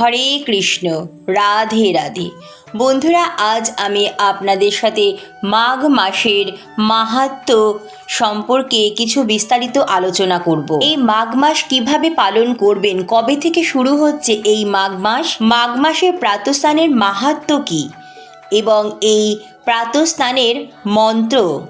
হরে কৃষ্ণ, রাধে রাধে। বন্ধুরা, আজ আমি আপনাদের সাথে মাঘ মাসের মাহাত্ম সম্পর্কে কিছু বিস্তারিত আলোচনা করব। এই মাঘ মাস কীভাবে পালন করবেন? কবে থেকে শুরু হচ্ছে এই মাঘ মাস? মাঘ মাসের প্রাতস্থানের মাহাত্ম কি? এবং এই প্রাতস্থানের মন্ত্র,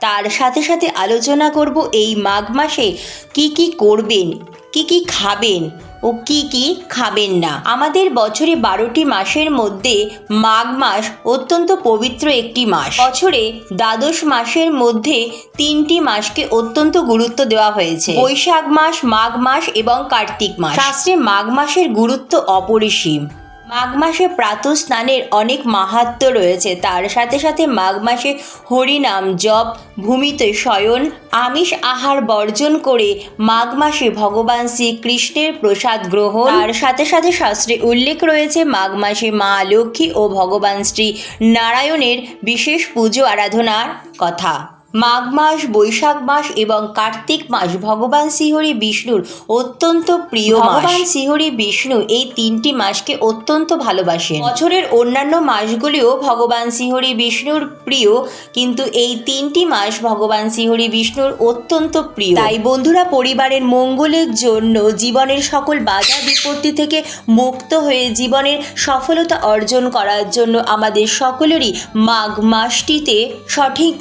তার সাথে সাথে আলোচনা করব এই মাঘ মাসে কি কি করবেন। কি কি খাবেন ও কি কি খাবেন না। আমাদের বছরে বারোটি মাসের মধ্যে মাঘ মাস অত্যন্ত পবিত্র একটি মাস। বছরে দ্বাদশ মাসের মধ্যে তিনটি মাসকে অত্যন্ত গুরুত্ব দেওয়া হয়েছে। বৈশাখ মাস, মাঘ মাস এবং কার্তিক মাস। শাস্ত্রে মাঘ মাসের গুরুত্ব অপরিসীম। মাঘ মাসে প্রাতঃ স্নানের অনেক মাহাত্ম্য রয়েছে। তার সাথে সাথে মাঘ মাসে হরিনাম, জপ, ভূমিতে শয়ন, আমিষ আহার বর্জন করে মাঘ মাসে ভগবান শ্রীকৃষ্ণের প্রসাদ গ্রহণ। তার সাথে সাথে শাস্ত্রে উল্লেখ রয়েছে মাঘ মাসে মা লক্ষ্মী ও ভগবান শ্রী নারায়ণের বিশেষ পুজো আরাধনার কথা। মাঘ মাস বৈশাখ মাস এবং কার্তিক মাস ভগবান শ্রীহরি বিষ্ণুর অত্যন্ত প্রিয় ভগবান শ্রীহরি বিষ্ণু এই তিনটি মাসকে অত্যন্ত ভালোবাসেন। বছরের অন্যান্য মাসগুলিও ভগবান শ্রীহরি বিষ্ণুর প্রিয় কিন্তু এই তিনটি মাস ভগবান শ্রীহরি বিষ্ণুর অত্যন্ত প্রিয়। তাই বন্ধুরা পরিবারের মঙ্গলের জন্য জীবনের সকল বাধা বিপত্তি থেকে মুক্ত হয়ে জীবনের সফলতা অর্জন করার জন্য আমাদের সকলেরই মাঘ মাসটিতে সঠিক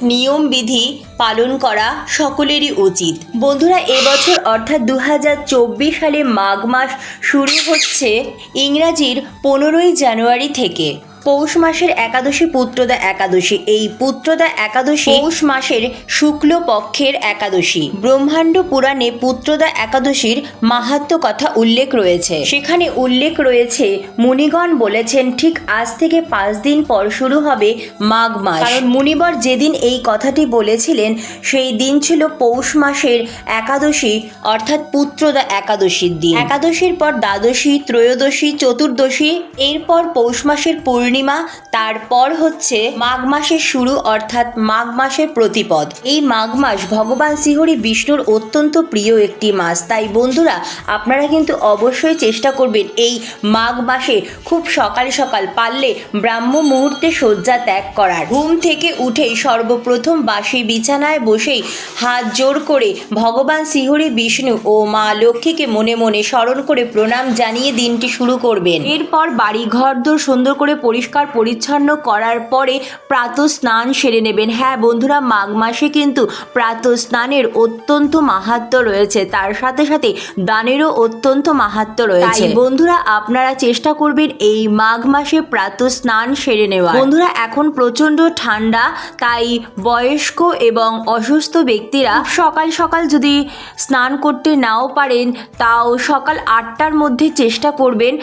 পালন করা সকলেরই উচিত। বন্ধুরা, এবছর অর্থাৎ দু হাজার চব্বিশ সালে মাঘ মাস শুরু হচ্ছে ইংরাজির পনেরোই জানুয়ারি থেকে। পৌষ মাসের একাদশী পুত্রদা একাদশী। এই পুত্রদা একাদশী পৌষ মাসের শুক্ল পক্ষের একাদশী। ব্রহ্মাণ্ড পুরাণে পুত্রদা একাদশীর মাহাত্ম কথা উল্লেখ রয়েছে। সেখানে উল্লেখ রয়েছে মুনিগণ বলেছেন ঠিক আজ থেকে পাঁচ দিন পর শুরু হবে মাঘ মাস। কারণ মুনিবর যেদিন এই কথাটি বলেছিলেন সেই দিন ছিল পৌষ মাসের একাদশী অর্থাৎ পুত্রদা একাদশীর দিন। একাদশীর পর দ্বাদশী ত্রয়োদশী চতুর্দশী এরপর পৌষ মাসের পূর্ণিমা, তারপর হচ্ছে মাঘ মাসের শুরু অর্থাৎ মাঘ মাসের প্রতিপদ। এই মাঘ মাস ভগবান শ্রীহরি বিষ্ণুর অত্যন্ত প্রিয় একটি মাস। তাই বন্ধুরা, আপনারা কিন্তু অবশ্যই চেষ্টা করবেন এই মাঘ মাসে খুব সকাল সকাল পারলে ব্রাহ্ম মুহূর্তে শয্যা ত্যাগ করার। ঘুম থেকে উঠেই সর্বপ্রথম বাসি বিছানায় বসেই হাত জোর করে ভগবান শ্রীহরি বিষ্ণু ও মা লক্ষ্মীকে মনে মনে স্মরণ করে প্রণাম জানিয়ে দিনটি শুরু করবেন। এরপর বাড়ি ঘর দোর সুন্দর করে পরিষ্কার পরিচ্ছন্ন করার পরে প্রাত স্নান সেরে নেবেন। হ্যাঁ বন্ধুরা মাঘ মাসে কিন্তু প্রাত স্নানের অত্যন্ত মাহাত্ম রয়েছে। তার সাথে সাথে দানেরও অত্যন্ত মাহাত্ম রয়েছে। বন্ধুরা আপনারা চেষ্টা করবেন এই মাঘ মাসে প্রাত স্নান সেরে নেওয়া বন্ধুরা এখন প্রচণ্ড ঠান্ডা তাই বয়স্ক এবং অসুস্থ ব্যক্তিরা সকাল সকাল যদি স্নান করতে নাও পারেন তাও সকাল আটটার মধ্যে চেষ্টা করবেন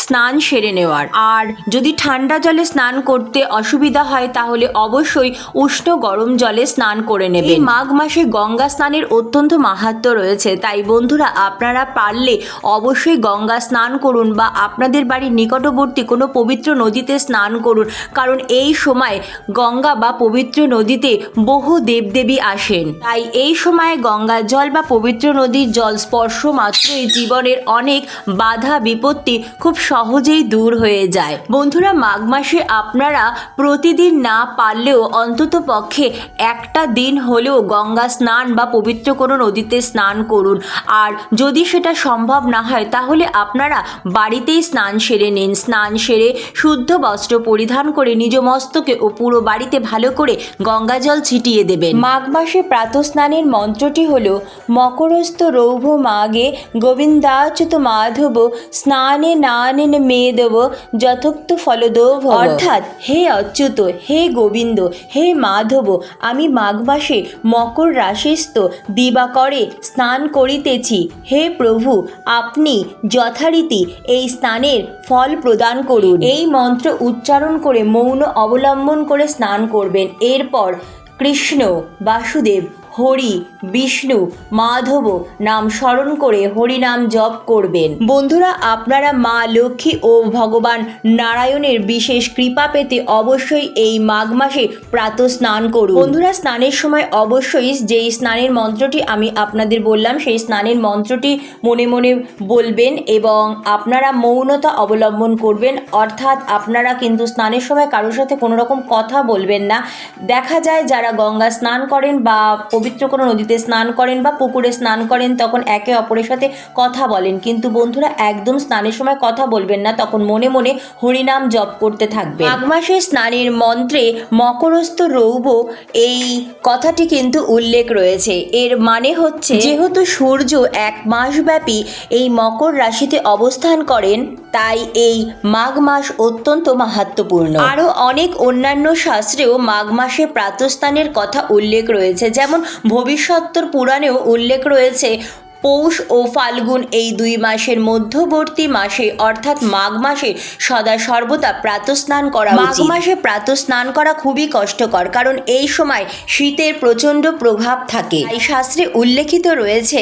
স্নান সেরে নেওয়ার। আর যদি ঠান্ডা জলে স্নান করতে অসুবিধা হয় তাহলে অবশ্যই উষ্ণ গরম জলে স্নান করে নেবেন। মাঘ মাসে গঙ্গা স্নানের অত্যন্ত মাহাত্ম রয়েছে তাই বন্ধুরা আপনারা পারলে অবশ্যই গঙ্গা স্নান করুন বা আপনাদের বাড়ির নিকটবর্তী কোনো পবিত্র নদীতে স্নান করুন কারণ এই সময় গঙ্গা বা পবিত্র নদীতে বহু দেবদেবী আসেন। তাই এই সময় গঙ্গা জল বা পবিত্র নদীর জল স্পর্শ মাত্রই জীবনের অনেক বাধা বিপত্তি খুব সহজেই দূর হয়ে যায়। বন্ধুরা মাঘ মাসে আপনারা প্রতিদিন না পারলেও অন্তত পক্ষে একটা দিন হলেও গঙ্গা স্নান বা পবিত্র কোনো নদীতে স্নান করুন। আর যদি সেটা সম্ভব না হয়, তাহলে আপনারা বাড়িতেই স্নান সেরে নিন। স্নান সেরে শুদ্ধ বস্ত্র পরিধান করে নিজ মস্তকে ও পুরো বাড়িতে ভালো করে গঙ্গা জল ছিটিয়ে দেবেন। মাঘ মাসে প্রাতঃস্নানের মন্ত্রটি হল, মকরস্থ রৌভ মাগে গোবিন্দাচ্যুত মাধব, স্নানে নানেন মেদব, যথোক্ত ফলদোভ অর্থাৎ হে অচ্যুত, হে গোবিন্দ, হে মাধব, আমি মাঘ মাসে মকর রাশিস্থ দিবাকরে স্নান করিতেছি। হে প্রভু, আপনি যথারীতি এই স্নানের ফল প্রদান করুন। এই মন্ত্র উচ্চারণ করে মৌন অবলম্বন করে স্নান করবেন। এরপর কৃষ্ণ, বাসুদেব হরি, বিষ্ণু, মাধব নাম স্মরণ করে হরি নাম জপ করবেন। বন্ধুরা, আপনারা মা লক্ষ্মী ও ভগবান নারায়ণের বিশেষ কৃপা পেতে অবশ্যই এই মাঘ মাসে প্রাত স্নান করুন। বন্ধুরা, স্নানের সময় অবশ্যই যেই স্নানের মন্ত্রটি আমি আপনাদের বললাম, সেই স্নানের মন্ত্রটি মনে মনে বলবেন এবং আপনারা মৌনতা অবলম্বন করবেন। অর্থাৎ আপনারা কিন্তু স্নানের সময় কারোর সাথে কোনো রকম কথা বলবেন না। দেখা যায় যারা গঙ্গা স্নান করেন বা পবিত্র কোনো নদীতে স্নান করেন বা পুকুরে স্নান করেন তখন একে অপরের সাথে কথা বলেন। কিন্তু বন্ধুরা একদম স্নানের সময় কথা বলবেন না তখন মনে মনে হরিনাম জপ করতে থাকবে মাঘ মাসে স্নানের মন্ত্রে মকরস্থ রৌব এই কথাটি কিন্তু উল্লেখ রয়েছে। এর মানে হচ্ছে যেহেতু সূর্য এক মাসব্যাপী এই মকর রাশিতে অবস্থান করেন তাই এই মাঘ মাস অত্যন্ত মাহাত্মপূর্ণ আরও অনেক অন্যান্য শাস্ত্রেও মাঘ মাসে প্রাতস্থানের কথা উল্লেখ রয়েছে যেমন ভবিষ্যত্তর পুরাণেও উল্লেখ রয়েছে। পৌষ ও ফাল্গুন এই দুই মাসের মধ্যবর্তী মাসে অর্থাৎ মাঘ মাসে সদা সর্বদা প্রাতস্নান করা মাঘ মাসে প্রাতস্নান করা খুবই কষ্টকর কারণ এই সময় শীতের প্রচণ্ড প্রভাব থাকে। এই শাস্ত্রে উল্লেখিত রয়েছে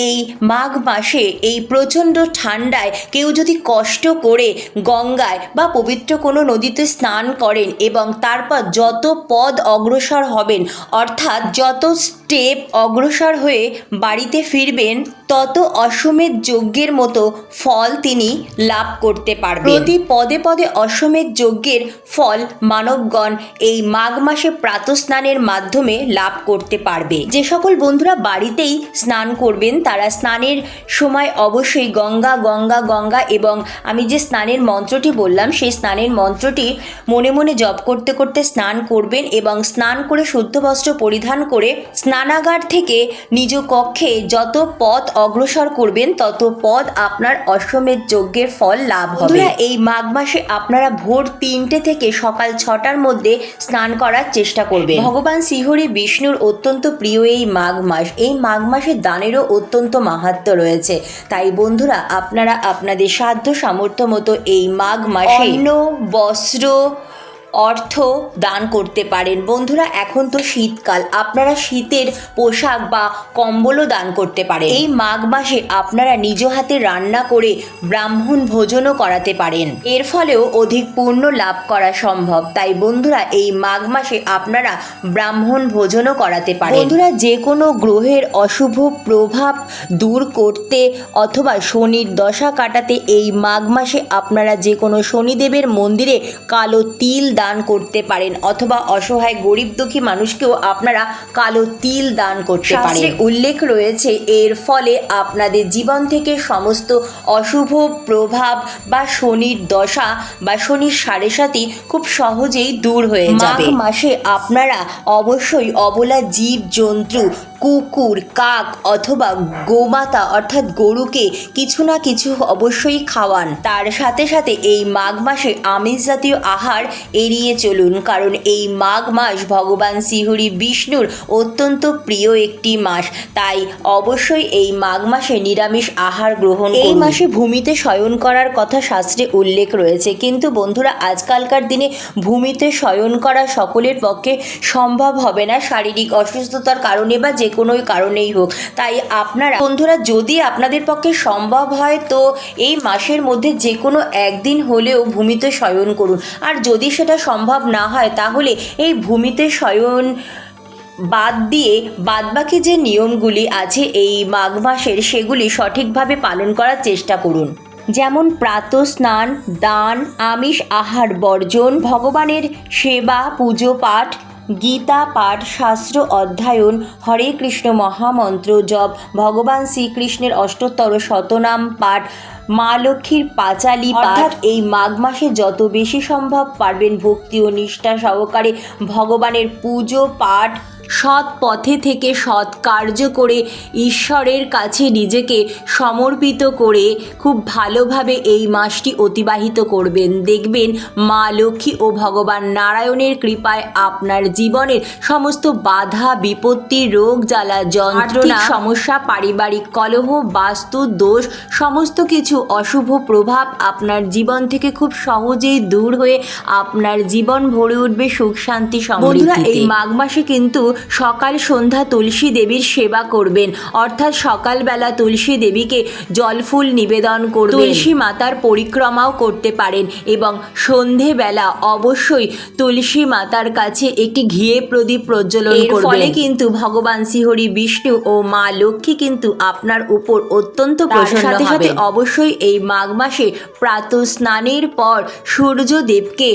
এই মাঘ মাসে এই প্রচণ্ড ঠান্ডায় কেউ যদি কষ্ট করে গঙ্গায় বা পবিত্র কোনো নদীতে স্নান করেন এবং তারপর যত পদ অগ্রসর হবেন অর্থাৎ যত স্টেপ অগ্রসর হয়ে বাড়িতে ফিরবেন again. তত অশ্বমেধ যজ্ঞের মতো ফল তিনি লাভ করতে পারবেন। প্রতি পদে পদে অশ্বমেধ যজ্ঞের ফল মানবগণ এই মাঘ মাসে প্রাতস্নানের মাধ্যমে লাভ করতে পারবে। যে সকল বন্ধুরা বাড়িতেই স্নান করবেন, তারা স্নানের সময় অবশ্যই গঙ্গা গঙ্গা গঙ্গা এবং আমি যে স্নানের মন্ত্রটি বললাম, সেই স্নানের মন্ত্রটি মনে মনে জপ করতে করতে স্নান করবেন এবং স্নান করে শুদ্ধ বস্ত্র পরিধান করে স্নানাগার থেকে নিজ কক্ষে যত পথ অগ্রসর করবেন তত পদ আপনার অশ্বমেধ যজ্ঞের ফল লাভ হবে। এই মাঘ মাসে আপনারা ভোর তিনটে থেকে সকাল ছটার মধ্যে স্নান করার চেষ্টা করবেন। ভগবান শ্রীহরি বিষ্ণুর অত্যন্ত প্রিয় এই মাঘ মাস। এই মাঘ মাসে দানেরও অত্যন্ত মাহাত্ম রয়েছে। তাই বন্ধুরা আপনারা আপনাদের সাধ্য সামর্থ্য মতো এই মাঘ মাসে অন্ন বস্ত্র অর্থ দান করতে পারেন। বন্ধুরা, এখন তো শীতকাল। আপনারা শীতের পোশাক বা কম্বলও দান করতে পারেন। এই মাঘ মাসে আপনারা নিজ হাতে রান্না করে ব্রাহ্মণ ভোজনও করাতে পারেন। এর ফলেও অধিক পূর্ণ লাভ করা সম্ভব। তাই বন্ধুরা, এই মাঘ মাসে আপনারা ব্রাহ্মণ ভোজনও করাতে পারেন। বন্ধুরা যে কোনো গ্রহের অশুভ প্রভাব দূর করতে অথবা শনির দশা কাটাতে এই মাঘ মাসে আপনারা যে কোনো শনিদেবের মন্দিরে কালো তিল দান করতে পারেন অথবা অসহায় গরিব দুঃখী মানুষকেও আপনারা কালো তিল দান করতে পারেন। উল্লেখ রয়েছে এর ফলে আপনাদের জীবন থেকে সমস্ত অশুভ প্রভাব বা শনির দশা বা শনির সাড়ে সাথে খুব সহজেই দূর হয়ে যাবে। মাসে আপনারা অবশ্যই অবলা জীব জন্তু কুকুর কাক অথবা গোমাতা অর্থাৎ গরুকে কিছু না কিছু অবশ্যই খাওয়ান। তার সাথে সাথে এই মাঘ মাসে আমিষ জাতীয় আহার এড়িয়ে চলুন কারণ এই মাঘ মাস ভগবান শ্রীহরি বিষ্ণুর অত্যন্ত প্রিয় একটি মাস। তাই অবশ্যই এই মাঘ মাসে নিরামিষ আহার গ্রহণ এই মাসে ভূমিতে শয়ন করার কথা শাস্ত্রে উল্লেখ রয়েছে। কিন্তু বন্ধুরা আজকালকার দিনে ভূমিতে শয়ন করা সকলের পক্ষে সম্ভব হবে না। শারীরিক অসুস্থতার কারণে বা যে কোনো কারণেই হোক। তাই আপনারা, বন্ধুরা, যদি আপনাদের পক্ষে সম্ভব হয়, তো এই মাসের মধ্যে যে কোনো একদিন হলেও ভূমিতে শয়ন করুন। আর যদি সেটা সম্ভব না হয়, তাহলে এই ভূমিতে শয়ন বাদ দিয়ে বাদবাকি যে নিয়মগুলি আছে এই মাঘ মাসের, সেগুলি সঠিকভাবে পালন করার চেষ্টা করুন। যেমন প্রাত স্নান, দান, আমিষ, আহার, বর্জন, ভগবানের সেবা, পুজো, পাঠ গীতা পাঠ শাস্ত্র অধ্যয়ন হরে কৃষ্ণ মহামন্ত্র জপ ভগবান শ্রীকৃষ্ণের অষ্টোত্তর শতনাম পাঠ মা লক্ষ্মীর পাঁচালি পাঠ। এই মাঘ মাসে যত বেশি সম্ভব পারবেন ভক্তি ও নিষ্ঠা সহকারে ভগবানের পুজো পাঠ সৎ পথে থেকে সৎ কার্য করে ঈশ্বরের কাছে নিজেকে সমর্পিত করে খুব ভালোভাবে এই মাসটি অতিবাহিত করবেন। দেখবেন মা লক্ষ্মী ও ভগবান নারায়ণের কৃপায় আপনার জীবনের সমস্ত বাধা বিপত্তি রোগ জ্বালা যন্ত্রণা সমস্যা পারিবারিক কলহ বাস্তু দোষ সমস্ত কিছু অশুভ প্রভাব আপনার জীবন থেকে খুব সহজেই দূর হয়ে আপনার জীবন ভরে উঠবে সুখ শান্তি সমৃদ্ধিতে। এই মাঘ মাসে কিন্তু সকাল সন্ধ্যা তুলসী দেবীর সেবা করবেন। অর্থাৎ সকালবেলা তুলসী দেবীকে জলফুল নিবেদন করবেন। তুলসী মাতার পরিক্রমাও করতে পারেন এবং সন্ধেবেলা অবশ্যই তুলসী মাতার কাছে একটি ঘিয়ে প্রদীপ প্রজ্বলন করবেন। ফলে কিন্তু ভগবান শ্রীহরি বিষ্ণু ও মা লক্ষ্মী কিন্তু আপনার উপর অত্যন্ত প্রসন্ন সাথে সাথে অবশ্যই এই মাঘ মাসে প্রাত স্নানের পর সূর্যদেবকে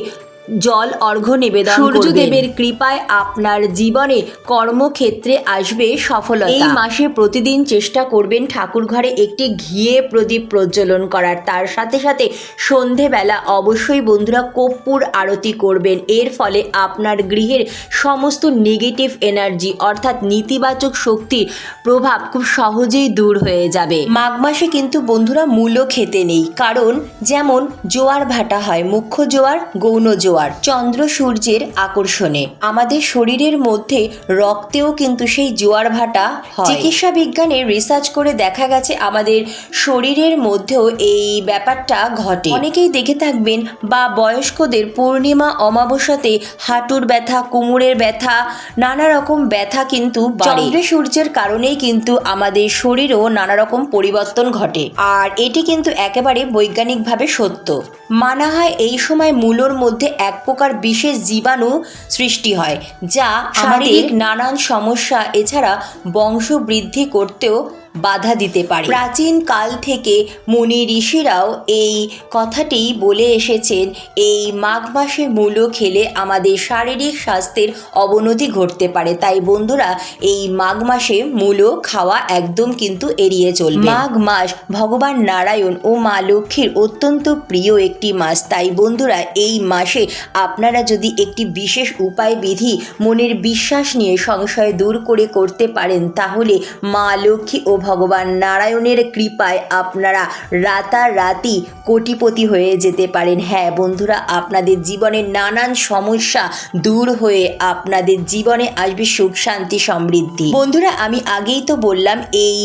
জল অর্ঘ্য নিবেদন সূর্যদেবের কৃপায় আপনার জীবনে কর্মক্ষেত্রে আসবে সফলতা। এই মাসে প্রতিদিন চেষ্টা করবেন ঠাকুর ঘরে একটি ঘিয়ে প্রদীপ প্রজ্বলন করার। তার সাথে সাথে সন্ধেবেলা অবশ্যই বন্ধুরা কর্পূর আরতি করবেন। এর ফলে আপনার গৃহের সমস্ত নেগেটিভ এনার্জি অর্থাৎ নেতিবাচক শক্তির প্রভাব খুব সহজেই দূর হয়ে যাবে। মাঘ মাসে কিন্তু বন্ধুরা মূলও খেতে নেই। কারণ যেমন জোয়ার ভাটা হয় মুখ্য জোয়ার গৌণ জোয়ার। চন্দ্র সূর্যের আকর্ষণে। আমাদের শরীরের মধ্যে রক্তেও কিন্তু সেই জোয়ার ভাটা চিকিৎসা বিজ্ঞানে রিসার্চ করে দেখা গেছে আমাদের শরীরের মধ্যেও এই ব্যাপারটা ঘটে। অনেকেই দেখে থাকবেন বা বয়স্কদের পূর্ণিমা অমাবস্যাতে হাঁটুর ব্যথা কোমরের ব্যথা নানা রকম ব্যথা কিন্তু চন্দ্র সূর্যের কারণেই কিন্তু আমাদের শরীরও নানা রকম পরিবর্তন ঘটে। আর এটি কিন্তু একেবারে বৈজ্ঞানিকভাবে সত্য। মানা হয় এই সময় মূলোর মধ্যে এক প্রকার বিশেষ জীবাণু সৃষ্টি হয় যা শারীরিক নানান সমস্যা এছাড়া বংশবৃদ্ধি করতেও বাধা দিতে পারে। প্রাচীন কাল থেকে মুনি ঋষিরাও এই কথাটি বলে এসেছেন, এই মাঘ মাসে মূলো খেলে আমাদের শারীরিক স্বাস্থ্যের অবনতি ঘটতে পারে। তাই বন্ধুরা, এই মাঘ মাসে মূলো খাওয়া একদম কিন্তু এড়িয়ে চলবে। মাঘ মাস ভগবান নারায়ণ ও মা লক্ষ্মীর অত্যন্ত প্রিয় একটি মাস। তাই বন্ধুরা, এই মাসে আপনারা যদি একটি বিশেষ উপায় বিধি মনের বিশ্বাস নিয়ে সংশয় দূর করে করতে পারেন, তাহলে মা লক্ষ্মী ও ভগবান নারায়ণের কৃপায় আপনারা রাতারাতি কোটিপতি হয়ে যেতে পারেন। হ্যাঁ বন্ধুরা, আপনাদের জীবনের নানান সমস্যা দূর হয়ে আপনাদের জীবনে আসবে সুখ, শান্তি, সমৃদ্ধি। বন্ধুরা, আমি আগেই তো বললাম, এই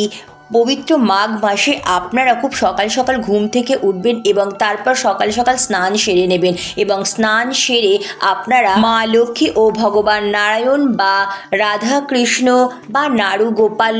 পবিত্র মাঘ মাসে আপনারা খুব সকাল সকাল ঘুম থেকে উঠবেন এবং তারপর সকাল সকাল স্নান সেরে নেবেন এবং স্নান সেরে আপনারা মা লক্ষ্মী ও ভগবান নারায়ণ বা রাধা কৃষ্ণ বা নারু গোপাল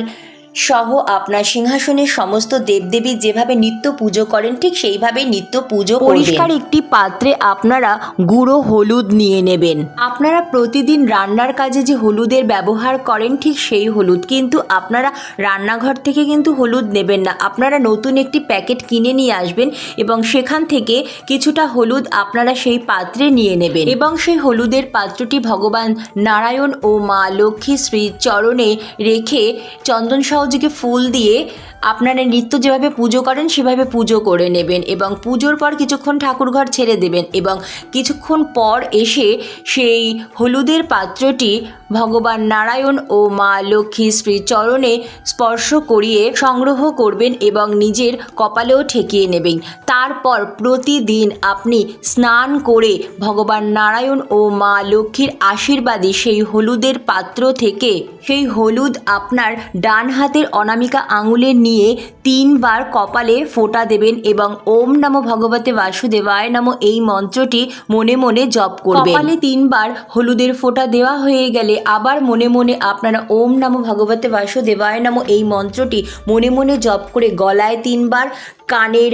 সহ আপনার সিংহাসনের সমস্ত দেবদেবী যেভাবে নিত্য পুজো করেন, ঠিক সেইভাবে নিত্য পুজো পরিষ্কার একটি পাত্রে আপনারা গুঁড়ো হলুদ নিয়ে নেবেন। আপনারা প্রতিদিন রান্নার কাজে যে হলুদের ব্যবহার করেন, ঠিক সেই হলুদ। কিন্তু আপনারা রান্নাঘর থেকে কিন্তু হলুদ নেবেন না। আপনারা নতুন একটি প্যাকেট কিনে নিয়ে আসবেন এবং সেখান থেকে কিছুটা হলুদ আপনারা সেই পাত্রে নিয়ে নেবেন। এবং সেই হলুদের পাত্রটি ভগবান নারায়ণ ও মা লক্ষ্মী শ্রীর চরণে রেখে চন্দন সহযোগে ফুল দিয়ে আপনারা নিত্য যেভাবে পুজো করেন, সেভাবে পুজো করে নেবেন এবং পুজোর পর কিছুক্ষণ ঠাকুরঘর ছেড়ে দেবেন এবং কিছুক্ষণ পর এসে সেই হলুদের পাত্রটি ভগবান নারায়ণ ও মা লক্ষ্মী শ্রী চরণে স্পর্শ করিয়ে সংগ্রহ করবেন এবং নিজের কপালেও ঠেকিয়ে নেবেন। তারপর প্রতিদিন আপনি স্নান করে ভগবান নারায়ণ ও মা লক্ষ্মীর আশীর্বাদী সেই হলুদের পাত্র থেকে সেই হলুদ আপনার ডান হাতের অনামিকা আঙুলে নিয়ে তিনবার কপালে ফোঁটা দেবেন এবং ওম নমো ভগবতে বাসুদেবায় নমো এই মন্ত্রটি মনে মনে জপ করবেন। কপালে তিনবার হলুদের ফোঁটা দেওয়া হয়ে গেলে আবার মনে মনে আপনারা ওম নমো ভগবতে বাসুদেবায় নমো এই মন্ত্রটি মনে মনে জপ করে গলায় তিনবার, কানের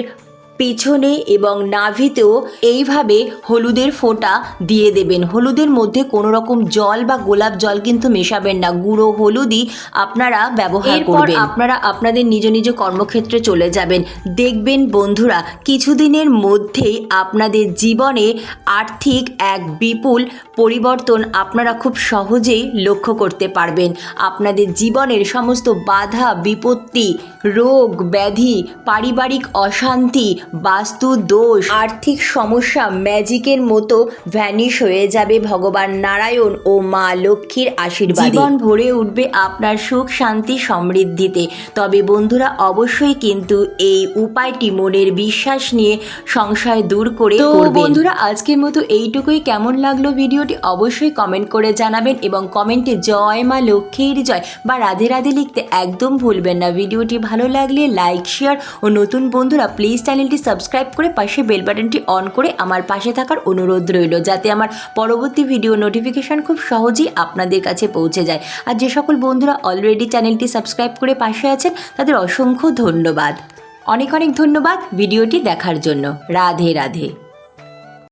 পেছনে এবং নাভিতেও এইভাবে হলুদের ফোঁটা দিয়ে দেবেন। হলুদের মধ্যে কোনো রকম জল বা গোলাপ জল কিন্তু মেশাবেন না। গুঁড়ো হলুদই আপনারা ব্যবহার করবেন। আপনারা আপনাদের নিজ নিজ কর্মক্ষেত্রে চলে যাবেন। দেখবেন বন্ধুরা কিছুদিনের মধ্যেই আপনাদের জীবনে আর্থিক এক বিপুল পরিবর্তন আপনারা খুব সহজেই লক্ষ্য করতে পারবেন। আপনাদের জীবনের সমস্ত বাধা বিপত্তি রোগ ব্যাধি পারিবারিক অশান্তি বাস্তু দোষ আর্থিক সমস্যা ম্যাজিকের মতো ভ্যানিশ হয়ে যাবে ভগবান নারায়ণ ও মা লক্ষ্মীর আশীর্বাদ। জীবন ভরে উঠবে আপনার সুখ শান্তি সমৃদ্ধিতে। তবে বন্ধুরা অবশ্যই কিন্তু এই উপায়টি মনের বিশ্বাস নিয়ে সংশয় দূর করে তো বন্ধুরা আজকের মতো এইটুকুই। কেমন লাগল ভিডিওটি অবশ্যই কমেন্ট করে জানাবেন এবং কমেন্টে জয় মা লক্ষ্মীর জয় বা রাধে রাধে লিখতে একদম ভুলবেন না। ভিডিওটি ভালো লাগলে লাইক শেয়ার ও নতুন বন্ধুরা প্লিজ চ্যানেলটি চ্যানেলটি সাবস্ক্রাইব করে পাশে বেল বাটনটি অন করে আমার পাশে থাকার অনুরোধ রইল, যাতে আমার পরবর্তী ভিডিও নোটিফিকেশান খুব সহজেই আপনাদের কাছে পৌঁছে যায়। আর যে সকল বন্ধুরা অলরেডি চ্যানেলটি সাবস্ক্রাইব করে পাশে আছেন, তাদের অসংখ্য ধন্যবাদ। অনেক অনেক ধন্যবাদ ভিডিওটি দেখার জন্য। রাধে রাধে।